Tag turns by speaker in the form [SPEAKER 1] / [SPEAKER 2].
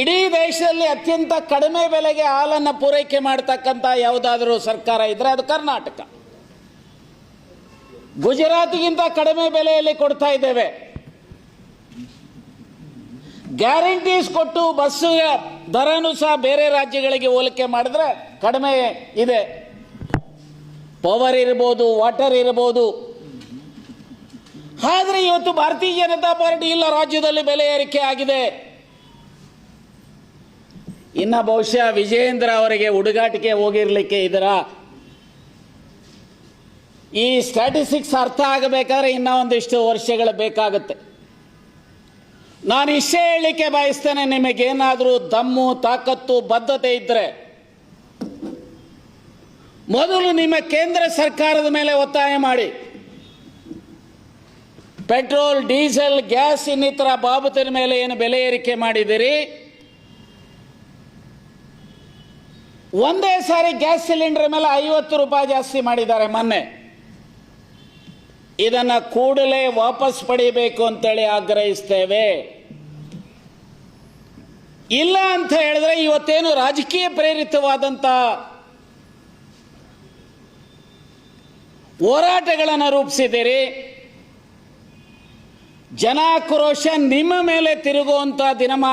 [SPEAKER 1] ಇಡೀ ದೇಶದಲ್ಲಿ ಅತ್ಯಂತ ಕಡಿಮೆ ಬೆಲೆಗೆ ಹಾಲನ್ನು ಪೂರೈಕೆ ಮಾಡ್ತಕ್ಕಂಥ ಯಾವುದಾದರೂ ಸರ್ಕಾರ ಇದ್ರೆ ಅದು ಕರ್ನಾಟಕ. ಗುಜರಾತ್ಗಿಂತ ಕಡಿಮೆ ಬೆಲೆಯಲ್ಲಿ ಕೊಡ್ತಾ ಇದ್ದೇವೆ. ಗ್ಯಾರಂಟೀಸ್ ಕೊಟ್ಟು ಬಸ್ಸಿನ ದರನು ಸಹ ಬೇರೆ ರಾಜ್ಯಗಳಿಗೆ ಹೋಲಿಕೆ ಮಾಡಿದ್ರೆ ಕಡಿಮೆ ಇದೆ. ಪವರ್ ಇರ್ಬೋದು ವಾಟರ್ ಇರ್ಬೋದು. ಆದರೆ ಇವತ್ತು ಭಾರತೀಯ ಜನತಾ ಪಾರ್ಟಿ ಇಲ್ಲ, ರಾಜ್ಯದಲ್ಲಿ ಬೆಲೆ ಏರಿಕೆ ಆಗಿದೆ. ಇನ್ನ ಬಹುಶಃ ವಿಜಯೇಂದ್ರ ಅವರಿಗೆ ಹುಡುಗಾಟಿಕೆ ಹೋಗಿರಲಿಕ್ಕೆ ಇದರ ಈ ಸ್ಟ್ಯಾಟಿಸ್ಟಿಕ್ಸ್ ಅರ್ಥ ಆಗಬೇಕಾದ್ರೆ ಇನ್ನ ಒಂದಿಷ್ಟು ವರ್ಷಗಳು ಬೇಕಾಗುತ್ತೆ. ನಾನು ಇಷ್ಟೇ ಹೇಳಲಿಕ್ಕೆ ಬಯಸ್ತೇನೆ ನಿಮಗೇನಾದರೂ ದಮ್ಮು, ತಾಕತ್ತು, ಬದ್ಧತೆ ಇದ್ದರೆ ಮೊದಲು ನಿಮ್ಮ ಕೇಂದ್ರ ಸರ್ಕಾರದ ಮೇಲೆ ಒತ್ತಾಯ ಮಾಡಿ. ಪೆಟ್ರೋಲ್, ಡೀಸೆಲ್, ಗ್ಯಾಸ್ ಇನ್ನಿತರ ಬಾಬತಿನ ಮೇಲೆ ಏನು ಬೆಲೆ ಏರಿಕೆ ಮಾಡಿದಿರಿ ಒಂದೇ ಸಾರಿ ಗ್ಯಾಸ್ ಸಿಲಿಂಡರ್ ಮೇಲೆ ಐವತ್ತು ರೂಪಾಯಿ ಜಾಸ್ತಿ ಮಾಡಿದ್ದಾರೆ ಮೊನ್ನೆ. ಇದನ್ನು ಕೂಡಲೇ ವಾಪಸ್ ಪಡಿಬೇಕು ಅಂತೇಳಿ ಆಗ್ರಹಿಸ್ತೇವೆ. ಇಲ್ಲ ಅಂತ ಹೇಳಿದ್ರೆ ಇವತ್ತೇನು ರಾಜಕೀಯ ಪ್ರೇರಿತವಾದಂತ ಹೋರಾಟಗಳನ್ನು ರೂಪಿಸಿದ್ದೀರಿ. ಜನಾಕ್ರೋಶ ನಿಮ್ಮ ಮೇಲೆ ತಿರುಗುವಂತ ದಿನಮಾನ